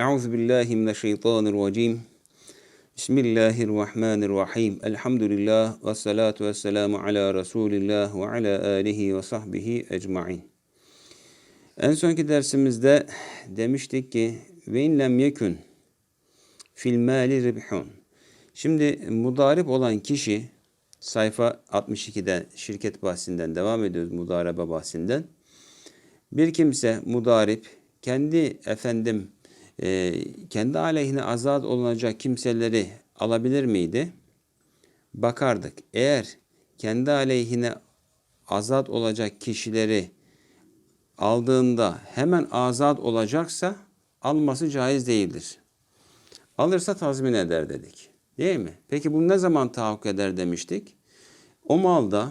Euzu billahi mineşşeytanirracim. Bismillahirrahmanirrahim. Elhamdülillah ve salatu ve selamu ala Resulillah ve ala alihi ve sahbihi ecmain. En sonki dersimizde demiştik ki ve in lem yekun fil mali ribhun. Şimdi mudarip olan kişi sayfa 62'de şirket bahsinden devam ediyoruz mudarebe bahsinden. Bir kimse mudarip kendi efendim e, kendi aleyhine azat olunacak kimseleri alabilir miydi? Bakardık. Eğer kendi aleyhine azat olacak kişileri aldığında hemen azat olacaksa alması caiz değildir. Alırsa tazmin eder dedik. Değil mi? Peki bu ne zaman tahakkuk eder demiştik? O malda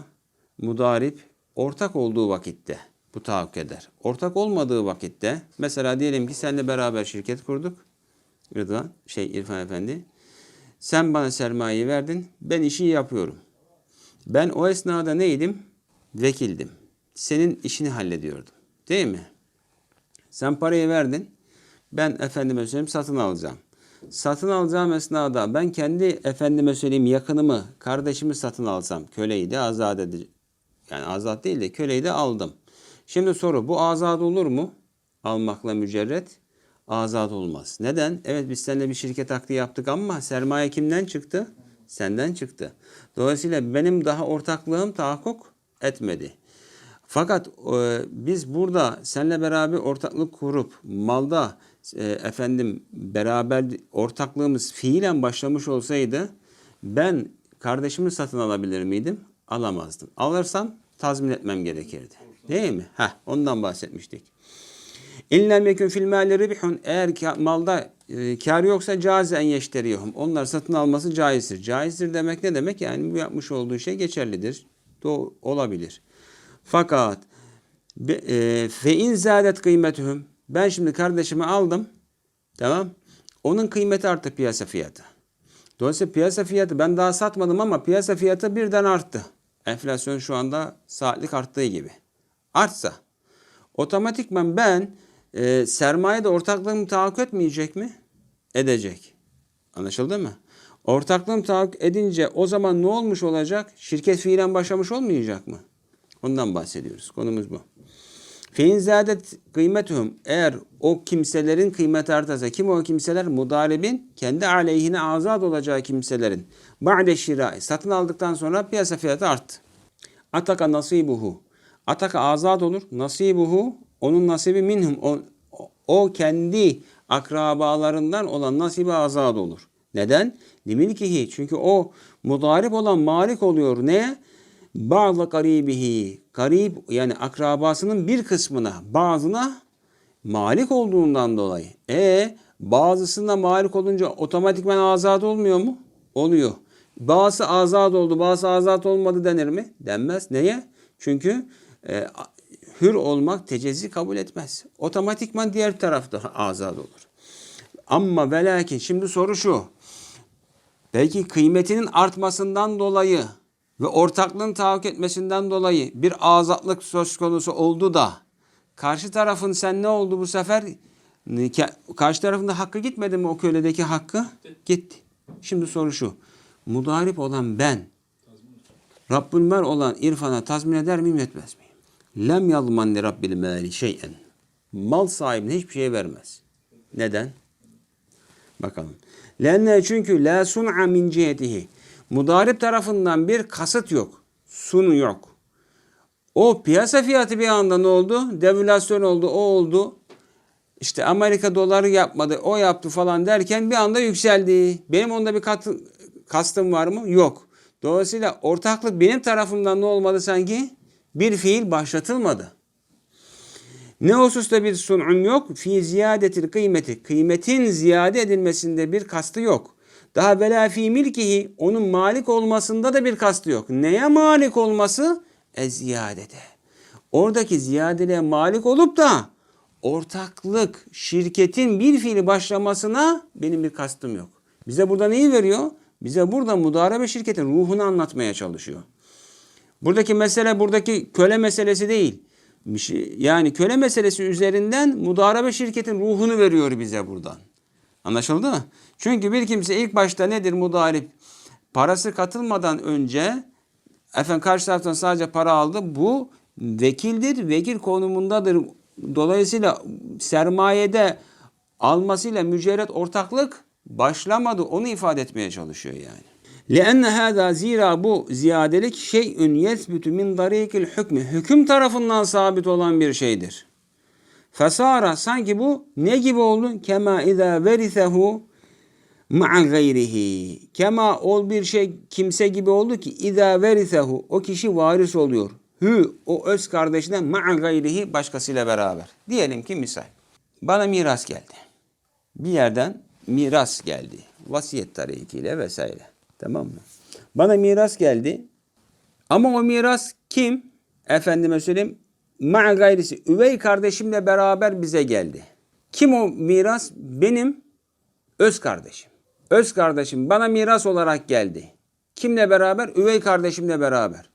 mudarip ortak olduğu vakitte bu tahakkuk eder. Ortak olmadığı vakitte mesela diyelim ki seninle beraber şirket kurduk. Rıdvan, şey İrfan Efendi. Sen bana sermayeyi verdin. Ben işi yapıyorum. Ben o esnada neydim? Vekildim. Senin işini hallediyordum. Değil mi? Sen parayı verdin. Ben efendime söyleyeyim satın alacağım. Satın alacağım esnada ben kendi efendime söyleyeyim yakınımı, kardeşimi satın alsam köleyi de azat edici yani azat değil de köleyi de aldım. Şimdi soru bu azat olur mu? Almakla mücerret azat olmaz. Neden? Evet biz seninle bir şirket akdi yaptık ama sermaye kimden çıktı? Senden çıktı. Dolayısıyla benim daha ortaklığım tahakkuk etmedi. Fakat e, biz burada seninle beraber ortaklık kurup malda e, efendim beraber ortaklığımız fiilen başlamış olsaydı ben kardeşimi satın alabilir miydim? Alamazdım. Alırsam tazmin etmem gerekirdi. Değil mi? Heh, ondan bahsetmiştik. İllem yekun fil mali ribhun eğer malda e, kar yoksa caiz en yeşteriyuhum. Onlar satın alması caizdir. Caizdir demek ne demek? Yani bu yapmış olduğu şey geçerlidir. Doğru, olabilir. Fakat e, fe in zadet kıymetuhum ben şimdi kardeşimi aldım. Tamam. Onun kıymeti arttı piyasa fiyatı. Dolayısıyla piyasa fiyatı ben daha satmadım ama piyasa fiyatı birden arttı. Enflasyon şu anda saatlik arttığı gibi. Artsa otomatikman ben e, sermayede ortaklığım tahakkuk etmeyecek mi? Edecek. Anlaşıldı mı? Ortaklığım tahakkuk edince o zaman ne olmuş olacak? Şirket fiilen başlamış olmayacak mı? Ondan bahsediyoruz. Konumuz bu. Fein zadet kıymetuhum eğer o kimselerin kıymeti artarsa kim o kimseler? Mudaribin kendi aleyhine azat olacağı kimselerin. Ba'de şirai satın aldıktan sonra piyasa fiyatı arttı. Ataka nasibuhu. Ataka azat olur. Nasibuhu onun nasibi minhum. O, o kendi akrabalarından olan nasibi azat olur. Neden? Limilkihi. Çünkü o mudarip olan malik oluyor. Neye? Bazı garibihi. Garib yani akrabasının bir kısmına bazına malik olduğundan dolayı. E bazısına malik olunca otomatikman azat olmuyor mu? Oluyor. Bazı azat oldu, bazı azat olmadı denir mi? Denmez. Neye? Çünkü e, hür olmak tecezzi kabul etmez. Otomatikman diğer tarafta azat olur. Ama ve lakin şimdi soru şu. Belki kıymetinin artmasından dolayı ve ortaklığın tahakkuk etmesinden dolayı bir azatlık söz konusu oldu da karşı tarafın sen ne oldu bu sefer? Karşı tarafında hakkı gitmedi mi o köledeki hakkı? Gitti. Şimdi soru şu. Mudarip olan ben Rabbül mer olan irfana tazmin eder miyim etmez miyim? Lem yalman li rabbil mali şeyen. Mal sahibine hiçbir şey vermez. Neden? Bakalım. Lenne çünkü la sun'a min cihetihi. Mudarip tarafından bir kasıt yok. Sunu yok. O piyasa fiyatı bir anda ne oldu? Devülasyon oldu, o oldu. İşte Amerika doları yapmadı, o yaptı falan derken bir anda yükseldi. Benim onda bir kat, kastım var mı? Yok. Dolayısıyla ortaklık benim tarafımdan ne olmadı sanki? Bir fiil başlatılmadı. Ne hususta bir sun'um yok? Fi ziyadetil kıymeti. Kıymetin ziyade edilmesinde bir kastı yok. Daha vela fi milkihi onun malik olmasında da bir kastı yok. Neye malik olması? E ziyadete. Oradaki ziyadeliğe malik olup da ortaklık, şirketin bir fiili başlamasına benim bir kastım yok. Bize burada neyi veriyor? Bize burada mudarebe şirketin ruhunu anlatmaya çalışıyor. Buradaki mesele buradaki köle meselesi değil. Yani köle meselesi üzerinden mudarebe şirketin ruhunu veriyor bize buradan. Anlaşıldı mı? Çünkü bir kimse ilk başta nedir mudarip? Parası katılmadan önce efendim karşı taraftan sadece para aldı. Bu vekildir, vekil konumundadır. Dolayısıyla sermayede almasıyla mücerret ortaklık başlamadı. Onu ifade etmeye çalışıyor yani. لأن هذا zira bu ziyadelik şeyün yesbütü min darikil hükmü. Hüküm tarafından sabit olan bir şeydir. Fesara sanki bu ne gibi oldu? Kema izâ verisehu ma'a gayrihi. Kema ol bir şey kimse gibi oldu ki izâ verisehu o kişi varis oluyor. Hü o öz kardeşine ma'a gayrihi başkasıyla beraber. Diyelim ki misal. Bana miras geldi. Bir yerden miras geldi. Vasiyet tarihiyle vesaire. Tamam mı? Bana miras geldi. Ama o miras kim? Efendime söyleyeyim. Ma'a gayrisi. Üvey kardeşimle beraber bize geldi. Kim o miras? Benim öz kardeşim. Öz kardeşim bana miras olarak geldi. Kimle beraber? Üvey kardeşimle beraber.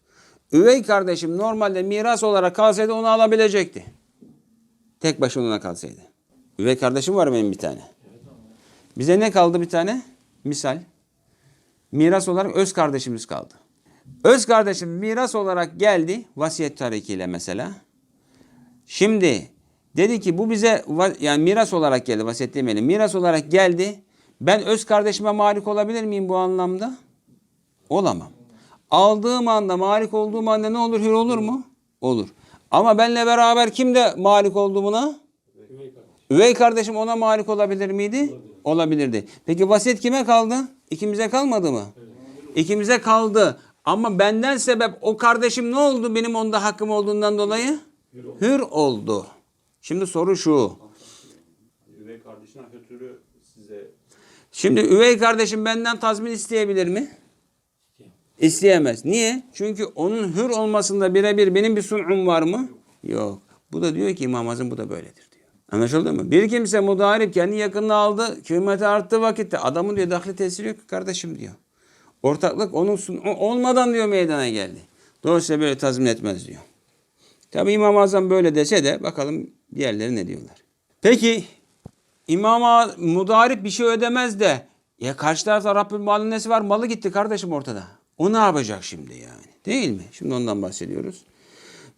Üvey kardeşim normalde miras olarak kalsaydı onu alabilecekti. Tek başına kalsaydı. Üvey kardeşim var benim bir tane. Bize ne kaldı bir tane? Misal. Miras olarak öz kardeşimiz kaldı. Öz kardeşim miras olarak geldi vasiyet tarikiyle mesela. Şimdi dedi ki bu bize yani miras olarak geldi vasiyet demeyelim. Miras olarak geldi. Ben öz kardeşime malik olabilir miyim bu anlamda? Olamam. Aldığım anda malik olduğum anda ne olur? Hür olur mu? Olur. Ama benle beraber kim de malik oldu buna? Üvey kardeşim ona malik olabilir miydi? Olabilirdi. Peki vasiyet kime kaldı? İkimize kalmadı mı? İkimize kaldı. Ama benden sebep o kardeşim ne oldu benim onda hakkım olduğundan dolayı? Hür oldu. Şimdi soru şu. Üvey kardeşine ötürü size Şimdi üvey kardeşim benden tazmin isteyebilir mi? İsteyemez. Niye? Çünkü onun hür olmasında birebir benim bir sun'um var mı? Yok. Bu da diyor ki İmam Azam bu da böyledir. Anlaşıldı mı? Bir kimse mudarip kendi yakınına aldı, kıymeti arttığı vakitte adamın diyor dahli tesiri yok kardeşim diyor. Ortaklık onun olmadan diyor meydana geldi. Dolayısıyla böyle tazmin etmez diyor. Tabi İmam-ı Azam böyle dese de bakalım diğerleri ne diyorlar. Peki İmama mudarip bir şey ödemez de ya karşı tarafta Rabbül malın nesi var? Malı gitti kardeşim ortada. O ne yapacak şimdi yani? Değil mi? Şimdi ondan bahsediyoruz.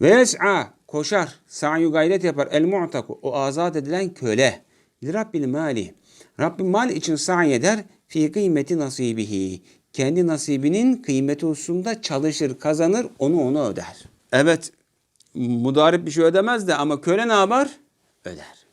Ve yes'a koşar, sa'yu gayret yapar. El mu'taku o azat edilen köle. Rabbil mali. Rabbül mal için sa'i eder fi kıymeti nasibihi. Kendi nasibinin kıymeti hususunda çalışır, kazanır, onu ona öder. Evet, mudarip bir şey ödemez de ama köle ne yapar? Öder.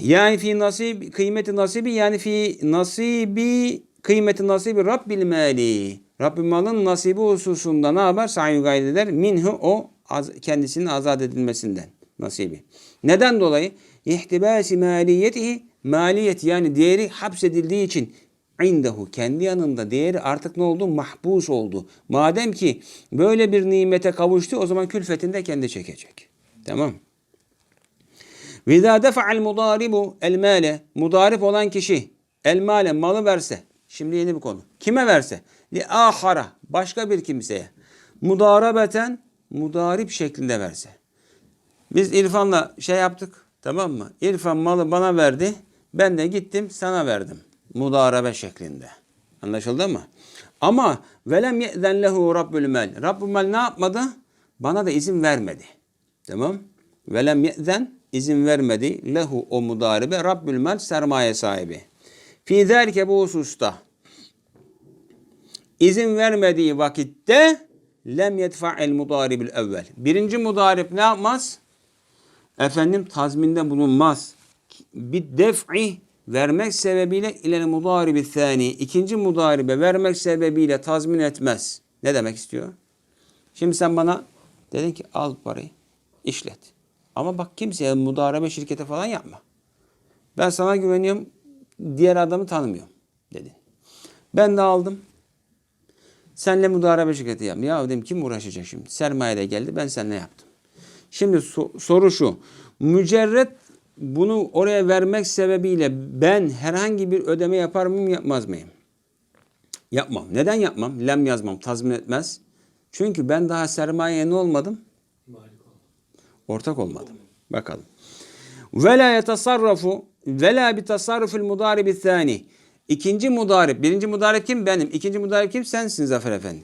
Yani fi nasib kıymeti nasibi yani fi nasibi kıymeti nasibi Rabbil mali. Rabbim malın nasibi hususunda ne yapar? Sa'i gayret eder. Minhu o az, kendisinin azat edilmesinden nasibi. Neden dolayı? İhtibasi maliyetihi maliyet yani değeri hapsedildiği için indehu kendi yanında değeri artık ne oldu? Mahpus oldu. Madem ki böyle bir nimete kavuştu o zaman külfetini de kendi çekecek. Tamam. İzâ defa'al mudâribu el mâle. Mudarip olan kişi el mâle malı verse. Şimdi yeni bir konu. Kime verse? Li ahara. Başka bir kimseye. Mudarabeten mudarip şeklinde verse. Biz İrfan'la şey yaptık. Tamam mı? İrfan malı bana verdi. Ben de gittim sana verdim. Mudarabe şeklinde. Anlaşıldı mı? Ama velem ye'zen lehu rabbül mel. Rabbül mel ne yapmadı? Bana da izin vermedi. Tamam? Velem ye'zen izin vermedi. Lehu o mudaribe Rabbül mel sermaye sahibi. Fi zerke bu hususta. İzin vermediği vakitte lem yedfa'el mudaribül evvel. Birinci mudarip ne yapmaz? Efendim tazminde bulunmaz. Bir def'i vermek sebebiyle ile mudaribi thani. ikinci mudaribe vermek sebebiyle tazmin etmez. Ne demek istiyor? Şimdi sen bana dedin ki al parayı işlet. Ama bak kimseye mudarebe şirkete falan yapma. Ben sana güveniyorum diğer adamı tanımıyorum dedin. Ben de aldım. Senle mudarebe şirketi yap. Ya dedim kim uğraşacak şimdi? Sermaye de geldi ben seninle yaptım. Şimdi so- soru şu. Mücerret bunu oraya vermek sebebiyle ben herhangi bir ödeme yapar mıyım yapmaz mıyım? Yapmam. Neden yapmam? Lem yazmam. Tazmin etmez. Çünkü ben daha sermayeye ne olmadım? Ortak olmadım. Bakalım. Ve la yetasarrafu ve la bi tasarrufil mudaribi thani. İkinci mudarip. Birinci mudarip kim? Benim. İkinci mudarip kim? Sensin Zafer Efendi.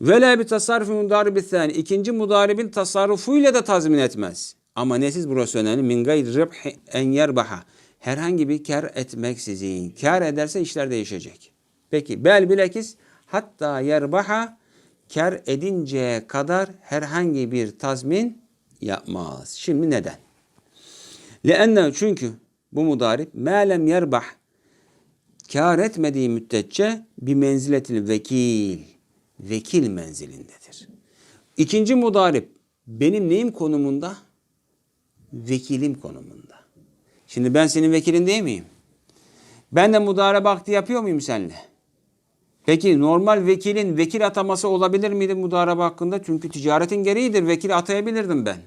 Ve la bi tasarrufil mudaribi thani. İkinci mudaribin tasarrufuyla da tazmin etmez. Ama nesiz burası önemli? Min gayri ribhi en yerbaha. Herhangi bir kar etmeksizin. Kar ederse işler değişecek. Peki bel bilakis hatta yerbaha kar edinceye kadar herhangi bir tazmin yapmaz. Şimdi neden? Leenne çünkü bu mudarip melem yerbah kar etmediği müddetçe bir menziletil vekil vekil menzilindedir. İkinci mudarip benim neyim konumunda? Vekilim konumunda. Şimdi ben senin vekilin değil miyim? Ben de mudarebe akdi yapıyor muyum seninle? Peki normal vekilin vekil ataması olabilir miydi mudarebe hakkında? Çünkü ticaretin gereğidir. Vekil atayabilirdim ben.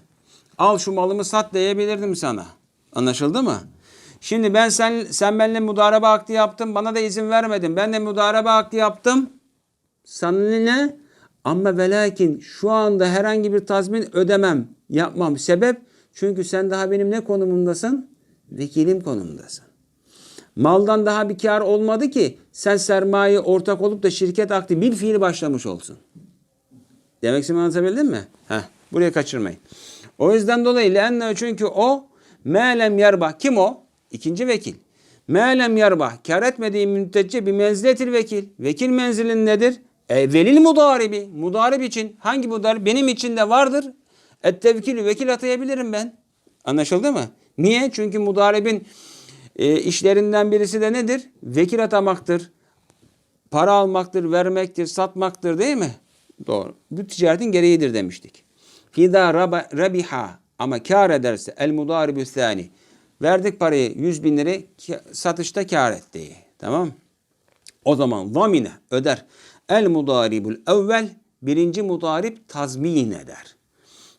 Al şu malımı sat diyebilirdim sana. Anlaşıldı mı? Şimdi ben sen sen benimle mudarebe akdi yaptın. Bana da izin vermedin. Ben de mudarebe akdi yaptım. Sana ne? Ama ve lakin şu anda herhangi bir tazmin ödemem, yapmam. Sebep? Çünkü sen daha benim ne konumundasın? Vekilim konumundasın. Maldan daha bir kar olmadı ki sen sermaye ortak olup da şirket akdi bir fiil başlamış olsun. Demek istediğimi anlatabildim mi? Heh, buraya kaçırmayın. O yüzden dolayı lenne çünkü o melem yarba kim o? İkinci vekil. Melem yarba kar etmediği müddetçe bir menziletil vekil. Vekil menzilin nedir? E, velil mudaribi. Mudarip için. Hangi mudarip? Benim için de vardır. Et tevkili vekil atayabilirim ben. Anlaşıldı mı? Niye? Çünkü mudaribin e, işlerinden birisi de nedir? Vekil atamaktır. Para almaktır, vermektir, satmaktır değil mi? Doğru. Bu ticaretin gereğidir demiştik. Fida rabiha ama kar ederse el mudaribü thani. Verdik parayı 100 bin lirayı ki- satışta kar etti. Tamam O zaman zamine öder. El mudaribul evvel birinci mudarip tazmin eder.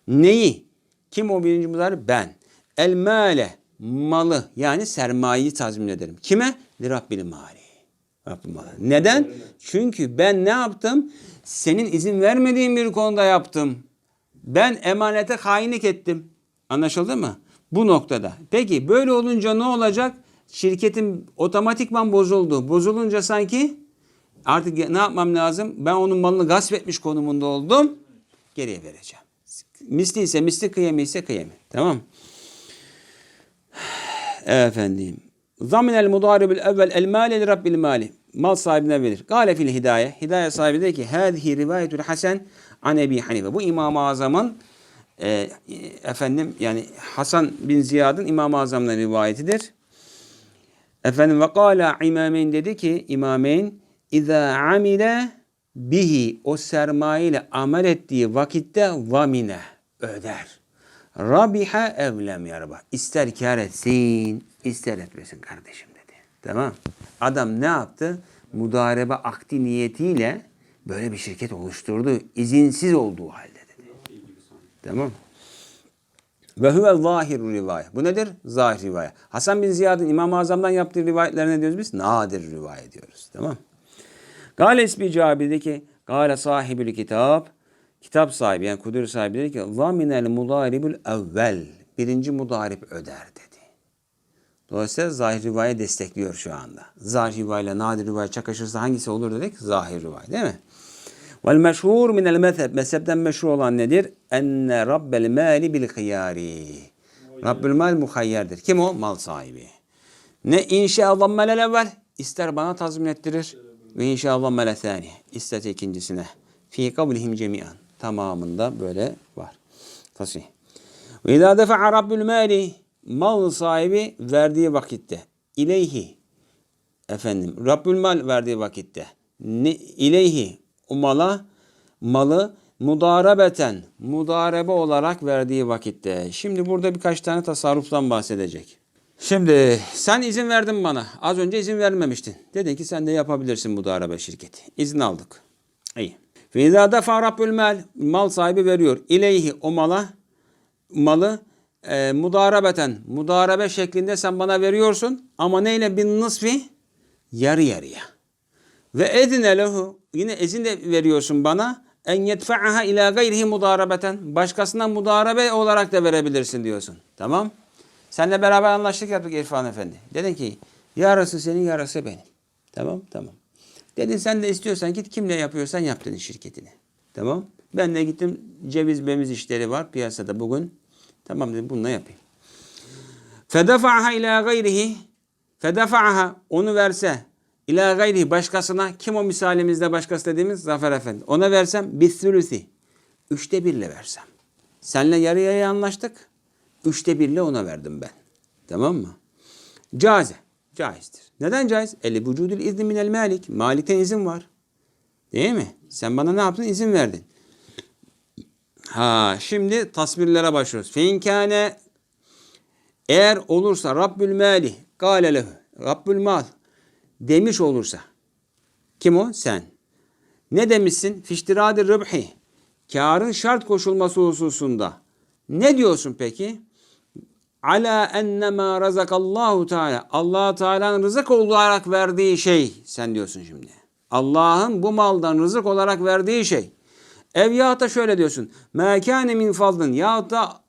Neyi? Kim o birinci mudarip? Ben. El male malı yani sermayeyi tazmin ederim. Kime? Li mali. Rabbil mali. Neden? Çünkü ben ne yaptım? Senin izin vermediğin bir konuda yaptım. Ben emanete hainlik ettim. Anlaşıldı mı? Bu noktada. Peki böyle olunca ne olacak? Şirketin otomatikman bozuldu. Bozulunca sanki artık ne yapmam lazım? Ben onun malını gasp etmiş konumunda oldum. Geriye vereceğim. Misli ise misli, kıyemi ise kıyemi. Tamam Efendim. Zaminel mudaribül evvel el mali li rabbil mali. Mal sahibine verir. Gale fil hidaye. Hidaye sahibi de ki hâzihi rivayetül hasen an Ebi Hanife. Bu İmam-ı Azam'ın e, efendim yani Hasan bin Ziyad'ın İmam-ı Azam'dan rivayetidir. Efendim ve kâlâ imameyn dedi ki imameyn İzâ amile bihi o sermaye ile amel ettiği vakitte vamine öder. Rabiha evlem yarba. İster kar etsin, ister etmesin kardeşim dedi. Tamam. Adam ne yaptı? Mudarebe akdi niyetiyle böyle bir şirket oluşturdu. İzinsiz olduğu halde. Tamam. Ve huve zahir rivayet. Bu nedir? Zahir rivayet. Hasan bin Ziyad'ın İmam-ı Azam'dan yaptığı rivayetlerine ne diyoruz biz? Nadir rivayet diyoruz. Tamam. Gale ismi Cabir dedi ki Gale sahibül kitap kitap sahibi yani kudur sahibi dedi ki Zaminel mudaribül evvel birinci mudarip öder dedi. Dolayısıyla zahir rivayet destekliyor şu anda. Zahir rivayet ile nadir rivayet çakışırsa hangisi olur dedik? Zahir rivayet değil mi? Vel meşhur minel mezheb. Mezhepten meşhur olan nedir? Enne rabbel mali bil hıyari. Rabbül mal muhayyerdir. Kim o? Mal sahibi. Ne inşallah melel evvel. İster bana tazmin ettirir. Ve inşallah mele thani. İster ikincisine. Fi kavlihim cemiyan. Tamamında böyle var. Tasih. Ve idâ defa'a rabbül mali. Mal sahibi verdiği vakitte. İleyhi. Efendim. Rabbül mal verdiği vakitte. Ne, ileyhi. O mala malı mudarebeten mudarebe olarak verdiği vakitte. Şimdi burada birkaç tane tasarruftan bahsedecek. Şimdi sen izin verdin bana. Az önce izin vermemiştin. Dedin ki sen de yapabilirsin mudarebe şirketi. İzin aldık. İyi. Ve izâ defa rabbül mal. Mal sahibi veriyor. İleyhi o mala malı e, mudarebeten mudarebe şeklinde sen bana veriyorsun. Ama neyle bin nısfi? Yarı yarıya. Ve edine lehu yine izin de veriyorsun bana en yedfa'aha ila gayrihi mudarebeten başkasına mudarebe olarak da verebilirsin diyorsun. Tamam? Seninle beraber anlaştık yaptık İrfan Efendi. Dedin ki yarısı senin yarısı benim. Tamam tamam. Dedin sen de istiyorsan git kimle yapıyorsan yap dedin şirketini. Tamam. Ben de gittim ceviz bemiz işleri var piyasada bugün. Tamam dedim bununla yapayım. Fedafa'ha ila gayrihi Fedafa'ha onu verse ila gayrihi başkasına kim o misalimizde başkası dediğimiz Zafer Efendi. Ona versem bisülüsi. Üçte birle versem. Senle yarı yarıya anlaştık. Üçte birle ona verdim ben. Tamam mı? Caze. Caizdir. Neden caiz? Eli vücudul izni minel malik. Malikten izin var. Değil mi? Sen bana ne yaptın? İzin verdin. Ha şimdi tasvirlere başlıyoruz. Feinkâne eğer olursa Rabbül mali lehu. Rabbül mal demiş olursa. Kim o? Sen. Ne demişsin? Fiştiradir rıbhi. Karın şart koşulması hususunda. Ne diyorsun peki? Ala ennema razakallahu teala. Allah Teala'nın rızık olarak verdiği şey sen diyorsun şimdi. Allah'ın bu maldan rızık olarak verdiği şey. Ev da şöyle diyorsun. Ma kâne min fazlın yahut da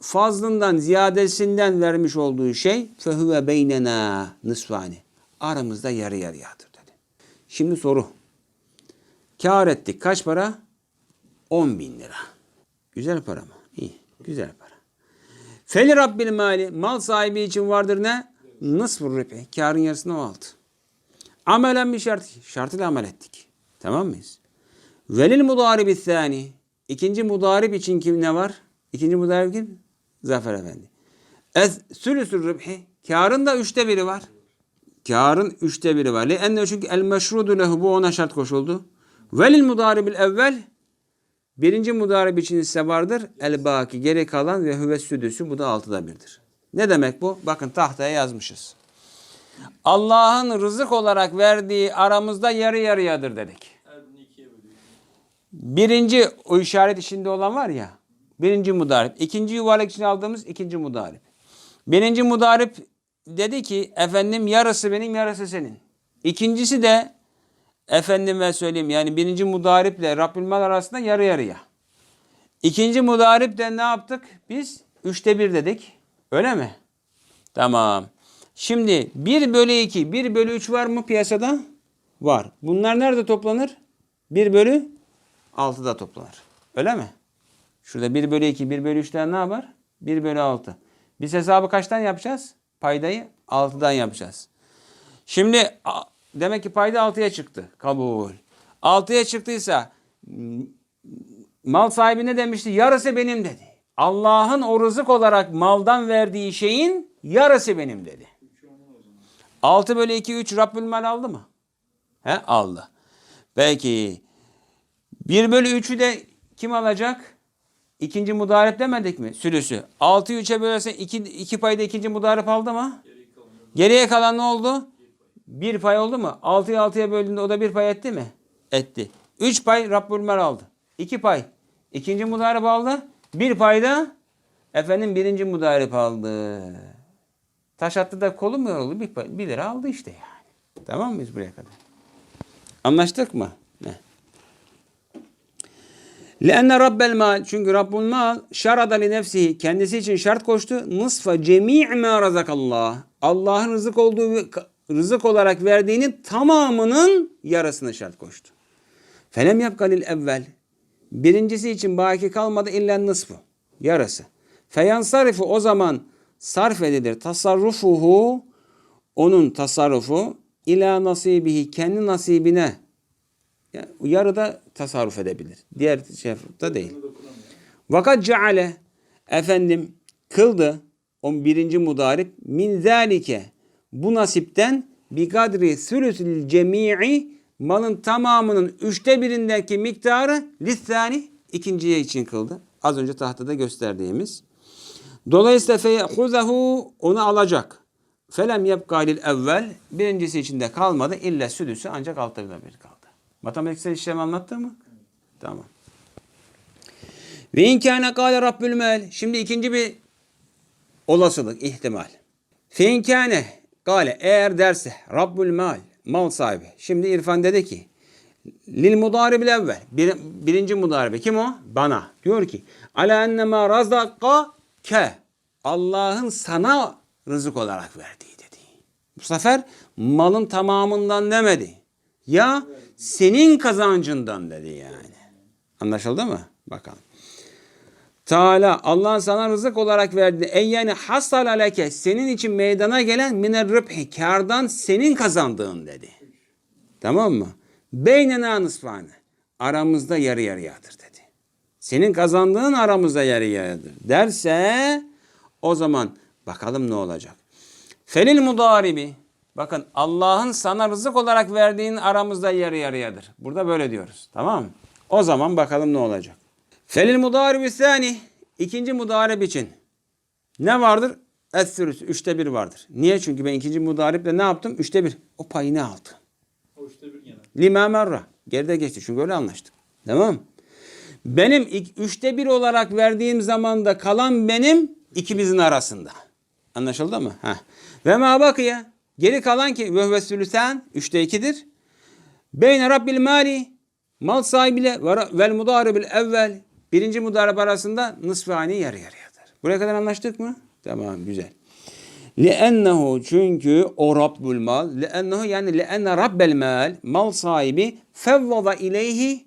fazlından ziyadesinden vermiş olduğu şey fehuve beynena nısfani. Aramızda yarı yarıyadır dedi. Şimdi soru. Kâr ettik. Kaç para? 10 bin lira. Güzel para mı? İyi. Güzel para. Feli Rabbil mali. Mal sahibi için vardır ne? Nısfur ripi. Kârın yarısını o aldı. Amelen bir şart. Şartıyla amel ettik. Tamam mıyız? Velil mudaribi thani. İkinci mudarip için kim ne var? İkinci mudarip kim? Zafer Efendi. Ez sülüsür ribhi. Kârın da üçte biri var. Kârın üçte biri var. Enne çünkü el meşrudu lehu bu ona şart koşuldu. Velil mudaribil evvel. Birinci mudarip için ise vardır. El baki geri kalan ve hüve südüsü bu da altıda birdir. Ne demek bu? Bakın tahtaya yazmışız. Allah'ın rızık olarak verdiği aramızda yarı yarıyadır dedik. Birinci o işaret içinde olan var ya. Birinci mudarip. İkinci yuvarlak için aldığımız ikinci mudarip. Birinci mudarip dedi ki efendim yarısı benim yarısı senin. İkincisi de efendime söyleyeyim yani birinci mudariple Rabbül Mal arasında yarı yarıya. İkinci mudarip de ne yaptık? Biz üçte bir dedik. Öyle mi? Tamam. Şimdi 1 bölü 2, 1 bölü 3 var mı piyasada? Var. Bunlar nerede toplanır? 1 bölü 6'da toplanır. Öyle mi? Şurada 1 bölü 2, 1 bölü 3'ten ne yapar? 1 bölü 6. Biz hesabı kaçtan yapacağız? Paydayı 6'dan yapacağız. Şimdi demek ki payda 6'ya çıktı. Kabul. 6'ya çıktıysa mal sahibi ne demişti? Yarısı benim dedi. Allah'ın o rızık olarak maldan verdiği şeyin yarısı benim dedi. 6 bölü 2 3 Rabbül Mal aldı mı? He aldı. Peki 1 bölü 3'ü de kim alacak? İkinci mudarip demedik mi? Sülüsü. 6'yı 3'e bölersen 2, 2 payda ikinci mudarip aldı mı? Geriye kalan ne oldu? Bir pay oldu mu? 6'yı 6'ya böldüğünde o da bir pay etti mi? Etti. 3 pay Rabbül Mer aldı. 2 pay. ikinci mudarip aldı. Bir pay da efendim birinci mudarip aldı. Taş attı da kolu mu yoruldu? Bir, pay- bir lira aldı işte yani. Tamam mıyız buraya kadar? Anlaştık mı? Ne? Lenne rabbel mal çünkü Rabbul mal şarada li nefsihi kendisi için şart koştu. Nısfa cemi' ma razakallah. Allah'ın rızık olduğu rızık olarak verdiğinin tamamının yarısını şart koştu. Felem yapkalil evvel. Birincisi için baki kalmadı illen nısfı. Yarısı. Feyansarifu o zaman sarf edilir. Tasarrufuhu onun tasarrufu ila nasibihi kendi nasibine. Yarıda tasarruf edebilir. Diğer şefta değil. Vakat ceale efendim kıldı o birinci mudarip min zalike bu nasipten bi kadri sülüsül cemii malın tamamının üçte birindeki miktarı lissani ikinciye için kıldı. Az önce tahtada gösterdiğimiz. Dolayısıyla feyehuzahu onu alacak. Felem yebkalil evvel birincisi içinde kalmadı. İlla südüsü ancak altta bir kaldı. Matematiksel işlemi anlattı mı? Tamam. Ve inkâne kâle rabbül mel. Şimdi ikinci bir olasılık, ihtimal. Fe inkâne kâle eğer derse rabbül mal, mal sahibi. Şimdi İrfan dedi ki lil mudaribil evvel. Bir, birinci mudaribi kim o? Bana. Diyor ki ala ennemâ razaka ke. Allah'ın sana rızık olarak verdiği dedi. Bu sefer malın tamamından demedi. Ya senin kazancından dedi yani. Anlaşıldı mı? Bakalım. Teala Allah'ın sana rızık olarak verdi. Ey yani hasal aleke senin için meydana gelen miner rıbhi kardan senin kazandığın dedi. Tamam mı? Beynena nısfane. Aramızda yarı yarıyadır dedi. Senin kazandığın aramızda yarı yarıyadır derse o zaman bakalım ne olacak. Felil mudaribi. Bakın Allah'ın sana rızık olarak verdiğin aramızda yarı yarıyadır. Burada böyle diyoruz. Tamam mı? O zaman bakalım ne olacak. Felil mudaribi sani. ikinci mudarip için. Ne vardır? Es-sürüs. Üçte bir vardır. Niye? Çünkü ben ikinci mudariple ne yaptım? Üçte bir. O payı ne aldı? O işte bir genel. Lima merra. Geride geçti. Çünkü öyle anlaştık. Tamam Benim ik- üçte bir olarak verdiğim zamanda kalan benim ikimizin arasında. Anlaşıldı mı? Heh. Ve ma bakiye. Geri kalan ki ve huve sülüsen. Üçte ikidir. Beyne rabbil mali. Mal sahibiyle ve- vel mudaribil evvel. Birinci mudarip arasında nısfani yarı yarıyadır. Buraya kadar anlaştık mı? Tamam güzel. لِأَنَّهُ çünkü o Rabbul mal, لِأَنَّهُ yani لِأَنَّ Rabbel mal, mal sahibi fevvada ileyhi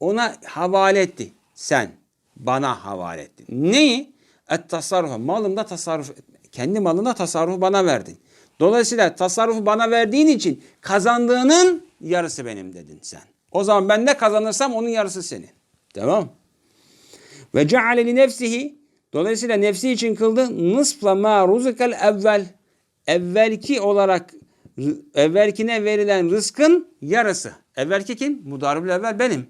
ona havale etti. Sen bana havale ettin. Neyi? Et tasarruf. Malımda tasarruf etme. Kendi malında tasarrufu bana verdin. Dolayısıyla tasarrufu bana verdiğin için kazandığının yarısı benim dedin sen. O zaman ben ne kazanırsam onun yarısı senin. Tamam ve ceale li nefsihi dolayısıyla nefsi için kıldı nısfla ma ruzikal evvel evvelki olarak evvelkine verilen rızkın yarısı. Evvelki kim? Mudaribül evvel benim.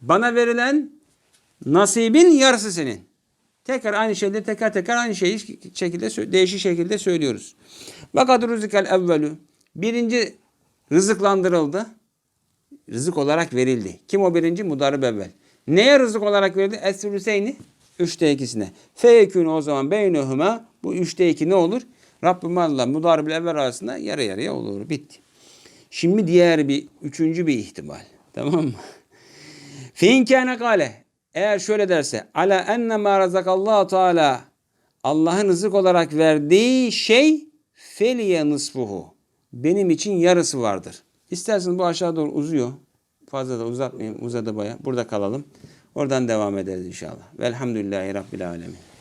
Bana verilen nasibin yarısı senin. Tekrar aynı şeyleri tekrar tekrar aynı şeyi şekilde değişik şekilde söylüyoruz. Vakat ruzikal evvelü birinci rızıklandırıldı rızık olarak verildi. Kim o birinci? Mudarib evvel. Neye rızık olarak verildi? Es-sülü Hüseyin'i. Üçte ikisine. Feyekûnü o zaman beynehuma bu üçte iki ne olur? Rabbim Allah mudarib evvel arasında yarı yarıya olur. Bitti. Şimdi diğer bir, üçüncü bir ihtimal. Tamam mı? Fin kâne kâle. Eğer şöyle derse. Ala enne mâ razakallahu teâlâ. Allah'ın rızık olarak verdiği şey feliye nısfuhu. Benim için yarısı vardır. İsterseniz bu aşağı doğru uzuyor. Fazla da uzatmayayım. Uzadı baya. Burada kalalım. Oradan devam ederiz inşallah. Velhamdülillahi Rabbil Alemin.